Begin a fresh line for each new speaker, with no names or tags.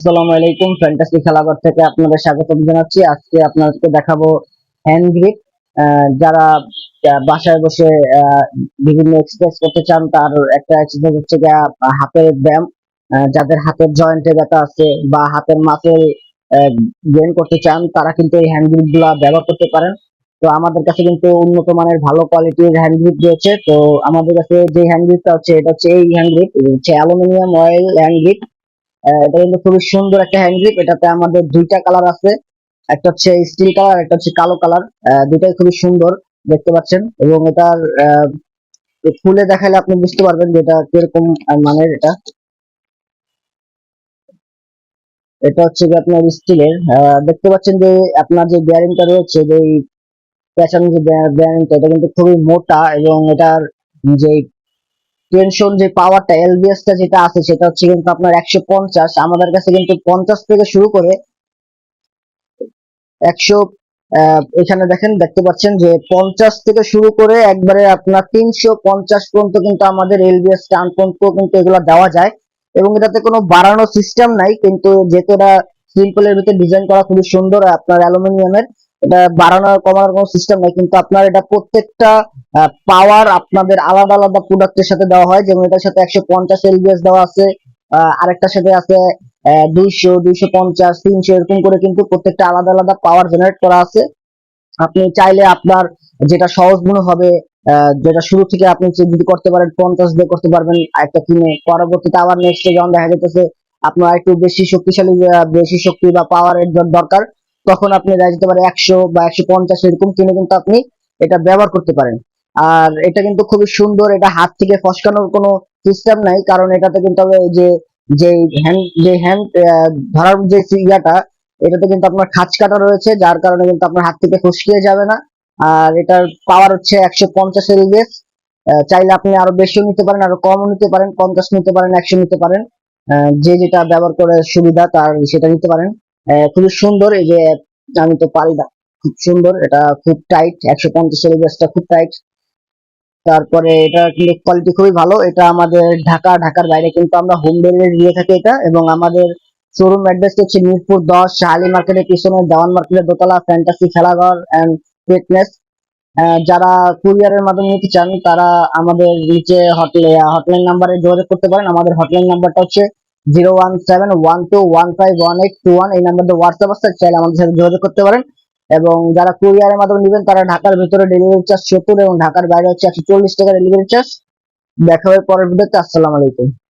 আসসালামু আলাইকুম ফ্যান্টাসি খেলাঘর থেকে আপনাদের স্বাগত জানাচ্ছি। আজকে আপনাদেরকে দেখাবো হ্যান্ড গ্রিপ যারা বাসায় বসে বিভিন্ন এক্সারসাইজ করতে চান, তার একটা এক্সারসাইজ হচ্ছে হাতের ব্যায়াম যাদের হাতের জয়েন্টে ব্যথা আছে বা হাতের মাসেল গেইন করতে চান, তারা কিন্তু এই হ্যান্ড গ্রিপগুলা ব্যবহার করতে পারেন। তো আমাদের কাছে কিন্তু উন্নত মানের ভালো কোয়ালিটির হ্যান্ড গ্রিপ রয়েছে। তো আমাদের কাছে যে হ্যান্ড গ্রিপটা হচ্ছে, এটা হচ্ছে এই হ্যান্ড গ্রিপ হচ্ছে অ্যালুমিনিয়াম অয়েল হ্যান্ড গ্রিপ এটা কিন্তু খুবই সুন্দর একটা হ্যান্ড গ্রিপ এটাতে আমাদের দুইটা কালার আছে। একটা হচ্ছে স্টিল কালার একটা হচ্ছে কালো কালার দুইটাই খুবই সুন্দর, দেখতে পাচ্ছেন। এবং এটার খুলে দেখালে আপনি বুঝতে পারবেন যে এটা কীরকম মানের এটা। এটা হচ্ছে যে আপনার স্টিলের দেখতে পাচ্ছেন যে আপনার যে বেয়ারিংটা রয়েছে, যে পেছনে যে বেয়ারিংটা এটা কিন্তু খুবই মোটা এবং এটার যে টেনশন যে পাওয়ারটা এলবিএস টা যেটা আছে, সেটা হচ্ছে কিন্তু আপনার একশো পঞ্চাশ, আমাদের কাছে কিন্তু পঞ্চাশ থেকে শুরু করে একশো এখানে দেখেন, দেখতে পাচ্ছেন যে পঞ্চাশ থেকে শুরু করে একবারে আপনার তিনশো পঞ্চাশ পর্যন্ত কিন্তু আমাদের এলবিএস টান পর্যন্ত কিন্তু এগুলো দেওয়া যায়। এবং এটাতে কোনো বাড়ানো সিস্টেম নাই, কিন্তু যেহেতু এটা সিম্পলের ভিতরে ডিজাইন করা খুবই সুন্দর, আপনার অ্যালুমিনিয়ামের এটা বাড়ানোর কমানোর কোনো সিস্টেম নাই, কিন্তু আপনার এটা প্রত্যেকটা পাওয়ার আপনাদের আলাদা আলাদা প্রোডাক্টের সাথে দেওয়া হয়। যেমন এটার সাথে একশো পঞ্চাশ এলবিএস দেওয়া আছে আরেকটার সাথে আছে দুইশো দুইশো পঞ্চাশ, তিনশো, এরকম করে কিন্তু প্রত্যেকটা আলাদা আলাদা পাওয়ার জেনারেট করা আছে। আপনি চাইলে আপনার যেটা সহজ মনে হবে যেটা শুরু থেকে আপনি যদি করতে পারেন, পঞ্চাশ দিয়ে করতে পারবেন, একটা কিনে। পরবর্তীতে আবার নেক্সট যখন দেখা যেতেছে আপনার একটু বেশি শক্তিশালী বেশি শক্তি বা পাওয়ারের দরকার তখন আপনি দেখা যেতে পারে একশো বা একশো পঞ্চাশ এরকম কিনে কিন্তু আপনি এটা ব্যবহার করতে পারেন। আর এটা কিন্তু খুবই সুন্দর, এটা হাত থেকে ফসকানোর কোনো সিস্টেম নাই, কারণ এটাতে কিন্তু যে যে হ্যান্ড যে হ্যান্ড ধরার যে ইয়াটা, এটাতে কিন্তু আপনার খাঁচ কাটা রয়েছে, যার কারণে কিন্তু আপনার হাত থেকে ফসকিয়ে যাবে না। আর এটার পাওয়ার হচ্ছে একশো পঞ্চাশ এলবিএস চাইলে আপনি আরও বেশিও নিতে পারেন, আরও কমও নিতে পারেন, পঞ্চাশ নিতে পারেন, একশো নিতে পারেন। যে যেটা ব্যবহার করে সুবিধা, তার সেটা নিতে পারেন। খুবই সুন্দর এই যে আমি তো পারি না খুব সুন্দর, এটা খুব টাইট একশো পঞ্চাশ এলবিএসটা খুব টাইট তারপরে এটা কিন্তু কোয়ালিটি খুবই ভালো, এটা আমাদের ঢাকা, ঢাকার বাইরে কিন্তু আমরা হোম ডেলিভারি দিয়ে থাকি এটা। এবং আমাদের শোরুম অ্যাড্রেস হচ্ছে মিরপুর দশ, শাহালি মার্কেটের পিছনে, দেওয়ান মার্কেটের দোতলা ফ্যান্টাসি খেলাঘর অ্যান্ড ফিটনেস যারা কুরিয়ারের মাধ্যমে নিতে চান, তারা আমাদের নিচে হটলাইন হটলাইন নাম্বারে যোগাযোগ করতে পারেন। আমাদের হটলাইন নাম্বারটা হচ্ছে zero one seven one two one five one eight two one এই নাম্বারটা হোয়াটসঅ্যাপ আছে, চাইলে আমাদের সাথে যোগাযোগ করতে পারেন। এবং যারা কুরিয়ারের মাধ্যমে নেবেন, তারা ঢাকার ভিতরে ডেলিভারি চার্জ সত্তর এবং ঢাকার বাইরে হচ্ছে একশো চল্লিশ টাকা ডেলিভারি চার্জ দেখা হবে পরের ভিডিওতে আসসালামু আলাইকুম।